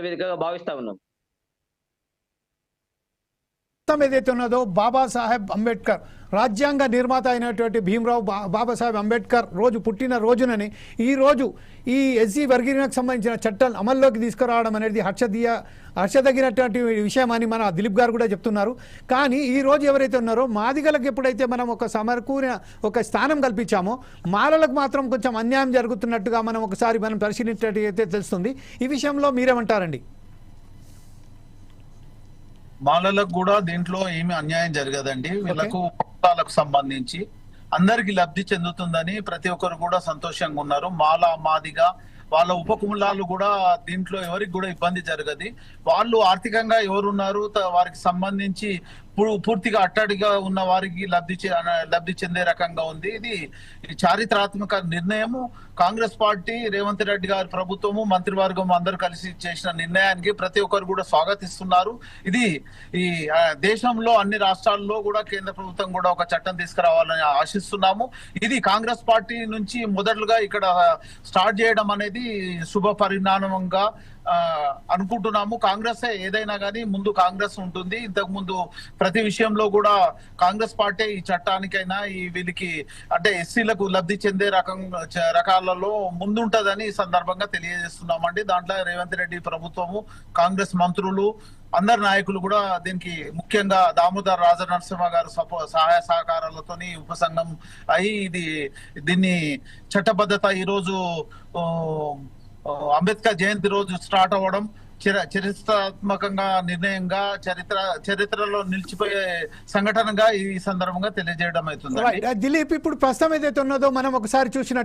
విధంగా భావిస్తా ఉన్నాం. మొత్తం ఏదైతే ఉన్నదో బాబాసాహెబ్ అంబేద్కర్ రాజ్యాంగ నిర్మాత అయినటువంటి భీమరావు బా బాబాసాహెబ్ అంబేద్కర్ రోజు పుట్టిన రోజునని ఈ రోజు ఈ ఎస్సీ వర్గీకరణకు సంబంధించిన చట్టాలు అమల్లోకి తీసుకురావడం అనేది హర్షదీయ హర్షదగినటువంటి విషయం అని మన దిలీప్ గారు కూడా చెప్తున్నారు. కానీ ఈ రోజు ఎవరైతే ఉన్నారో మాదిగలకు ఎప్పుడైతే మనం ఒక సమకూరిన ఒక స్థానం కల్పించామో మాలలకు మాత్రం కొంచెం అన్యాయం జరుగుతున్నట్టుగా మనం ఒకసారి మనం పరిశీలించినట్టయితే తెలుస్తుంది. ఈ విషయంలో మీరేమంటారండి? మాలలకు కూడా దీంట్లో ఏమి అన్యాయం జరగదండి. వీళ్ళకు కులాలకు సంబంధించి అందరికి లబ్ధి చెందుతుందని ప్రతి ఒక్కరు కూడా సంతోషంగా ఉన్నారు. మాల మాదిగా వాళ్ళ ఉపకులాలు కూడా దీంట్లో ఎవరికి కూడా ఇబ్బంది జరగదు. వాళ్ళు ఆర్థికంగా ఎవరున్నారు వారికి సంబంధించి పూర్తిగా అట్టడిగా ఉన్న వారికి లబ్ధి లబ్ధి చెందే రకంగా ఉంది. ఇది చారిత్రాత్మక నిర్ణయము. కాంగ్రెస్ పార్టీ రేవంత్ రెడ్డి గారి ప్రభుత్వము మంత్రివర్గం అందరూ కలిసి చేసిన నిర్ణయానికి ప్రతి ఒక్కరు కూడా స్వాగతిస్తున్నారు. ఇది ఈ దేశంలో అన్ని రాష్ట్రాల్లో కూడా కేంద్ర ప్రభుత్వం కూడా ఒక చట్టం తీసుకురావాలని ఆశిస్తున్నాము. ఇది కాంగ్రెస్ పార్టీ నుంచి మొదట్లుగా ఇక్కడ స్టార్ట్ చేయడం అనేది శుభ పరిణామంగా అనుకుంటున్నాము. కాంగ్రెస్ ఏదైనా కానీ ముందు కాంగ్రెస్ ఉంటుంది. ఇంతకు ముందు ప్రతి విషయంలో కూడా కాంగ్రెస్ పార్టీ ఈ చట్టానికైనా ఈ వీళ్ళకి అంటే ఎస్సీలకు లబ్ధి చెందే రకం రకాలలో ముందుంటదని ఈ సందర్భంగా తెలియజేస్తున్నామండి. దాంట్లో రేవంత్ రెడ్డి ప్రభుత్వము కాంగ్రెస్ మంత్రులు అందరు నాయకులు కూడా దీనికి ముఖ్యంగా దామోదర్ రాజనరసింహ గారు సపో సహాయ సహకారాలతోని ఉపసంఘం అయి ఇది దీన్ని చట్టబద్ధత ఈరోజు అంబేద్కర్ జయంతి రోజు స్టార్ట్ అవ్వడం చరిత్రాత్మకంగా నిర్ణయంగా చరిత్ర చరిత్రలో నిలిచిపోయే సంఘటనగా ఈ సందర్భంగా తెలియజేయడం అవుతుంది దిలీప్ ఇప్పుడు ప్రస్తుతం ఏదైతే ఉన్నదో మనం ఒకసారి చూసినట్టు